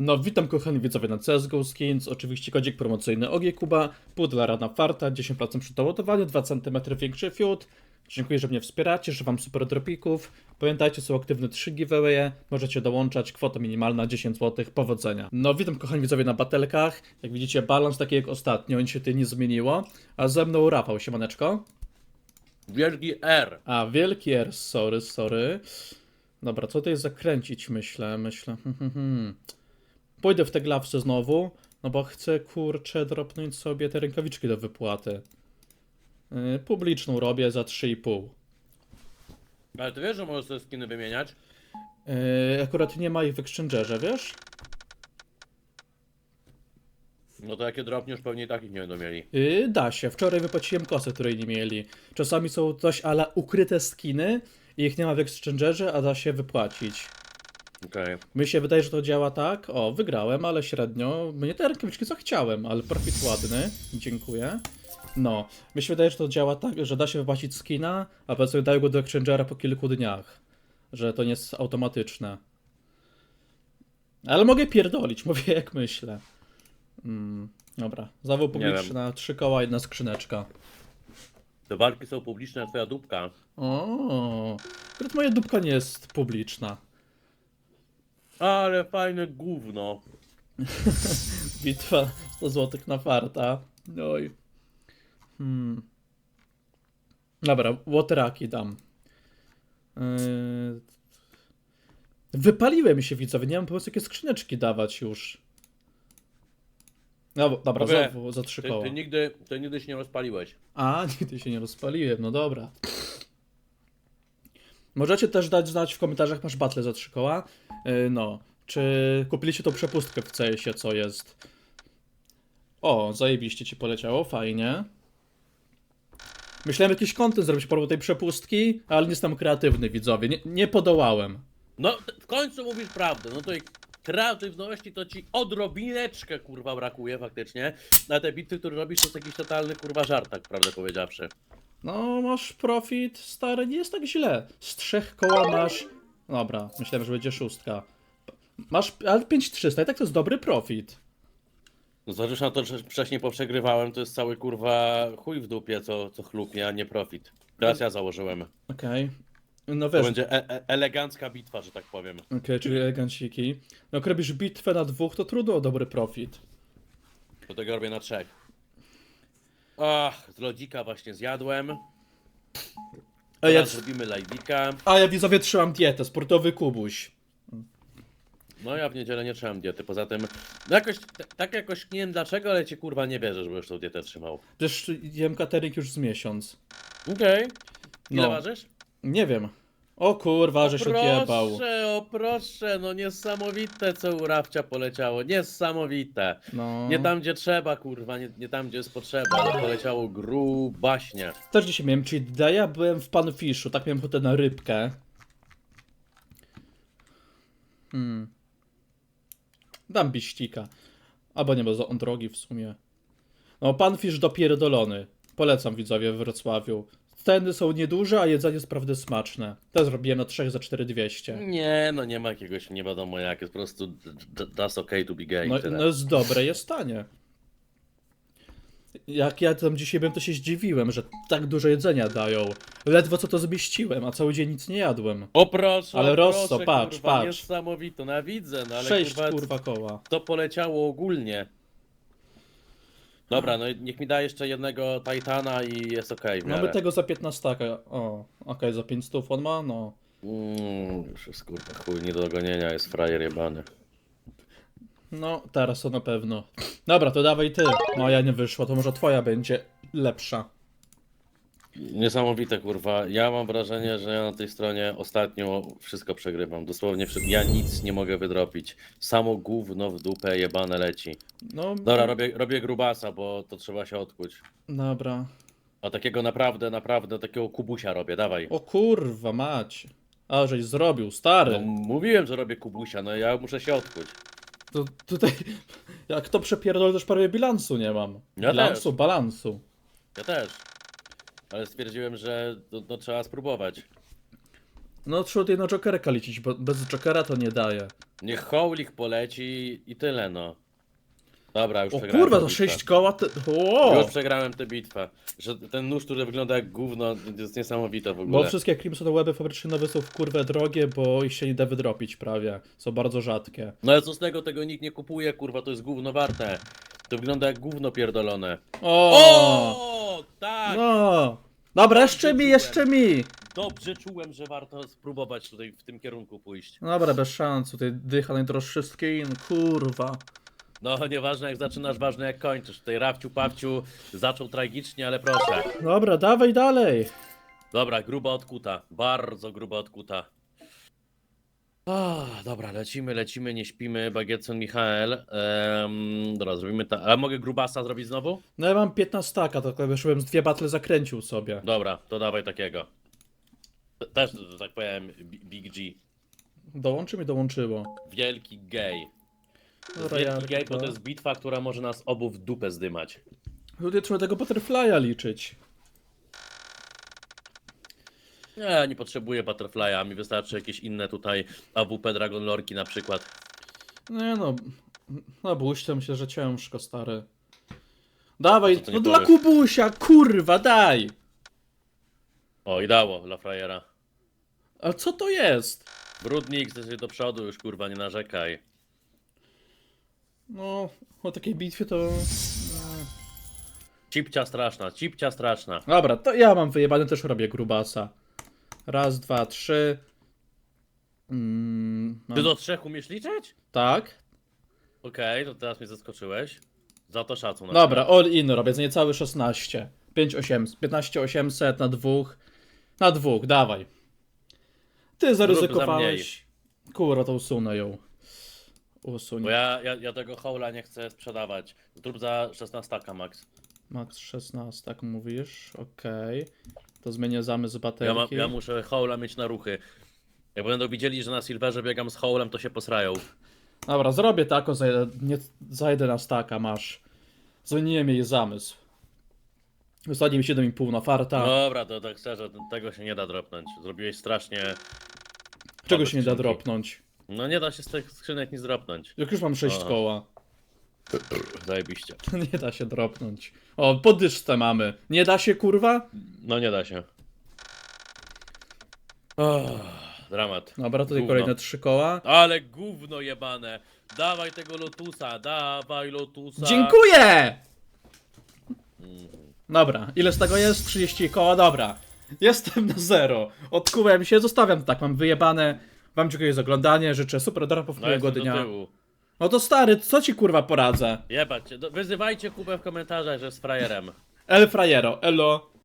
No, witam kochani widzowie na CSGO Skins, oczywiście kodzik promocyjny OG Kuba, pół dolara na farta, 10% przy doładowaniu, 2 cm większy fiut. Dziękuję, że mnie wspieracie, że wam super dropików. Pamiętajcie, są aktywne 3 giveawaye, możecie dołączać, kwota minimalna 10 zł, powodzenia. No, witam kochani widzowie na batelkach, jak widzicie balans taki jak ostatnio, nic się tutaj nie zmieniło, a ze mną Rafał, siemaneczko. Wielki R. A, wielki R, sorry, sorry. Dobra, co tutaj zakręcić, myślę, myślę. Hmm, hmm, hmm. Pójdę w te glawce znowu, no bo chcę, kurczę, dropnąć sobie te rękawiczki do wypłaty. Yy, publiczną robię za 3,5. Ale ty wiesz, że możesz sobie skiny wymieniać? Yy, akurat nie ma ich w Exchangerze, wiesz? No to jakie dropniesz, pewnie i takich nie będą mieli. Yy, da się. Wczoraj wypłaciłem kosę, której nie mieli. Czasami są coś ale ukryte skiny i ich nie ma w Exchangerze, a da się wypłacić. Okej. Mi się wydaje, że to działa tak. O, wygrałem, ale średnio. Mnie te rękawiczki co chciałem, ale profit ładny. Dziękuję. No, mi się wydaje, że to działa tak, że da się wypłacić skina, a powiedzmy dają go do Exchangera po kilku dniach. Że to nie jest automatyczne. Ale mogę pierdolić, mówię jak myślę. Mm, dobra, wiem. publiczna, trzy koła, jedna skrzyneczka. Te walki są publiczne, a twoja dupka. O, akurat moja dupka nie jest publiczna. Ale fajne gówno. Bitwa 100 zł na farta. Oj. Hmm. Dobra, łotraki dam. Yy... Wypaliłem się widzowie, nie mam pomysłu jakie skrzyneczki dawać już. No, dobra, znowu za trzy Ty, koła. ty, nigdy, ty nigdy się nie rozpaliłeś. A, nigdy się nie rozpaliłem, no dobra. Możecie też dać znać w komentarzach, masz battle za trzy koła. Yy, no, czy kupiliście tą przepustkę w CS-ie, co jest? O, zajebiście ci poleciało, fajnie. Myślałem jakiś content zrobić po tej przepustki, ale nie jestem kreatywny, widzowie, nie, nie podołałem. No, w końcu mówisz prawdę. No to i kreatywności to ci odrobineczkę kurwa brakuje faktycznie. Na te bity, które robisz, to jest jakiś totalny kurwa żart, tak prawdę powiedziawszy. No, masz profit, stary, nie jest tak źle. Z trzech koła masz... Dobra, myślałem, że będzie szóstka. Masz, ale 5300 i tak to jest dobry profit. No zważywszy na to, że wcześniej poprzegrywałem, to jest cały kurwa chuj w dupie, co, co chlupie, a nie profit. Teraz ja założyłem. Okej. No To wiesz, będzie e e elegancka bitwa, że tak powiem. okej, czyli eleganciki. No jak robisz bitwę na dwóch, to trudno o dobry profit. Do tego robię na trzech. Ach, z lodzika właśnie zjadłem. A ja, Teraz zrobimy live'ika. a ja widzowie trzymam dietę, sportowy kubuś. No ja w niedzielę nie trzymam diety, poza tym... No jakoś, t- tak jakoś, nie wiem dlaczego, ale cię kurwa nie wierzę, żeby już tą dietę trzymał. Przecież jem catering już z miesiąc. Okej. Ile No. ważysz? Nie wiem. O kurwa, że się odjebał. proszę, o proszę, no niesamowite co u Rafcia poleciało, niesamowite. No. Nie tam gdzie trzeba kurwa, nie, nie tam gdzie jest potrzeba, ale poleciało grubaśnie. Też dzisiaj miałem cheat day'a, byłem w Panfishu, tak miałem ochotę na rybkę. Hmm. Dam biścika. Albo nie, bo on drogi w sumie. No, Panfish dopierdolony. Polecam widzowie w Wrocławiu. Ceny są nieduże, a jedzenie jest naprawdę smaczne. To zrobiłem na 3 za 4200. Nie, no nie ma jakiegoś nie wiadomo jak, jest po prostu d- d- that's okay to be gay. No, tyle. no jest dobre, jest tanie. Jak ja tam dzisiaj byłem, to się zdziwiłem, że tak dużo jedzenia dają. Ledwo co to zmieściłem, a cały dzień nic nie jadłem. O proszę, Ale o Rosso, proszę, patrz, kurwa, patrz. Niesamowite, no ja widzę, no ale Sześć kurwa, kurwa koła. to poleciało ogólnie. Dobra, no i niech mi da jeszcze jednego Titana i jest okej. Okay, Mamy tego za 15 taka. O, okej, za 5 stów on ma, no. Mm, już jest kurwa chuj, nie do dogonienia, jest frajer jebany. No, teraz to na pewno. Dobra, to dawaj ty. Moja nie wyszła, to może twoja będzie lepsza. Niesamowite kurwa, ja mam wrażenie, że ja na tej stronie ostatnio wszystko przegrywam, dosłownie wszystko. ja nic nie mogę wydropić. Samo gówno w dupę jebane leci. No, Dobra, robię, robię grubasa, bo to trzeba się odkuć. Dobra. A takiego naprawdę, naprawdę, takiego kubusia robię, dawaj. O kurwa, mać. A, żeś zrobił, stary. No, mówiłem, że robię kubusia, no ja muszę się odkuć. To tutaj, jak to przepierdolę, też prawie bilansu nie mam. Ja bilansu, też. balansu. Ja też. Ale stwierdziłem, że to, to trzeba spróbować. No, trzeba tutaj na Jokerka liczyć, bo bez Jokera to nie daje. Niech Hołlik poleci i tyle no. Dobra, już O przegrałem kurwa, tę bitwę. 6 koła te... O! Już przegrałem tę bitwę. Że ten nóż, który wygląda jak gówno, to jest niesamowite w ogóle. Bo wszystkie Crimson Weby fabrycznie nowe są w kurwę drogie, bo ich się nie da wydropić prawie. Są bardzo rzadkie. No ale co z tego, tego nikt nie kupuje, kurwa, to jest gówno warte. To wygląda jak gówno pierdolone. O! O, tak! No! Dobra, jeszcze mi, jeszcze mi! Dobrze czułem, że warto spróbować tutaj w tym kierunku pójść. Dobra, bez szans, tutaj dycha najdroższy skin, kurwa. No, nieważne jak zaczynasz, ważne jak kończysz. Tutaj Rafciu Pawciu zaczął tragicznie, ale proszę. Dobra, dawaj dalej. Dobra, gruba odkuta. Bardzo gruba odkuta. Ah, dobra, lecimy, lecimy, nie śpimy. Bagietson Michael. Dobra, zrobimy tak. A mogę grubasa zrobić znowu? No ja mam 15 taka, to wyszłem z dwie battle zakręcił sobie. Dobra, to dawaj takiego. Te- Też, że tak powiem, Bi- Big G. Dołączy mi dołączyło. Wielki gej. To jest Dobra, wielki Jarek, gej, bo to- jest bitwa, która może nas obu w dupę zdymać. Tutaj trzeba tego butterfly'a liczyć. Nie, nie potrzebuję Butterfly'a, mi wystarczy jakieś inne tutaj AWP Dragon Lorki na przykład. Nie no, no bójś to myślę, że ciężko, stary. Dawaj, Co ty no nie dla powiesz? Kubusia, kurwa, daj! O, i dało dla frajera. A co to jest? Brudnik, chcesz do przodu już, kurwa, nie narzekaj. No, o takiej bitwie to... no. Cipcia straszna, cipcia straszna. Dobra, to ja mam wyjebany, też robię grubasa. Raz, dwa, trzy. Mm, mam- Ty do trzech umiesz liczyć? Tak. Okej, to teraz mnie zaskoczyłeś. Za to szacun. Dobra, all in robię, za niecałe 16. 5 800, 15 800 na dwóch. Na dwóch, dawaj. Ty zaryzykowałeś. Kurwa, to usunę ją. Usuń. Bo ja, ja, ja tego hołla nie chcę sprzedawać. Zrób za 16 max. Max 16, tak mówisz? Okej. To zmienię zamysł Ja, baterii. ma, ja muszę hołla mieć na ruchy. Jak będą widzieli, że na Silverze biegam z hołlem, to się posrają. Dobra, zrobię tako, zajdę, nie, zajdę na staka, masz. Zmieniłem jej zamysł. Ostatni mi 7,5 na farta. Dobra, to tak szczerze, tego się nie da dropnąć. Zrobiłeś strasznie... Czego się nie da skrzynki. dropnąć? No nie da się z tych skrzynek nic dropnąć. Jak już mam 6 Aha. koła. Zajebiście. Nie da się dropnąć. O, podyszce mamy. Nie da się, kurwa? No nie da się. Oh, dramat. Dobra, tutaj Gówno. kolejne 3 koła. Ale gówno jebane. Dawaj tego lotusa, dawaj lotusa. Dziękuję! Dobra, ile z tego jest? 30 koła, dobra. Jestem na zero. Odkułem się, zostawiam tak, mam wyjebane. Wam dziękuję za oglądanie, życzę super dropów No miłego dnia. No to stary, co ci kurwa poradzę? Jebać Wyzywajcie Kubę w komentarzach, że jest frajerem. El frajero, elo.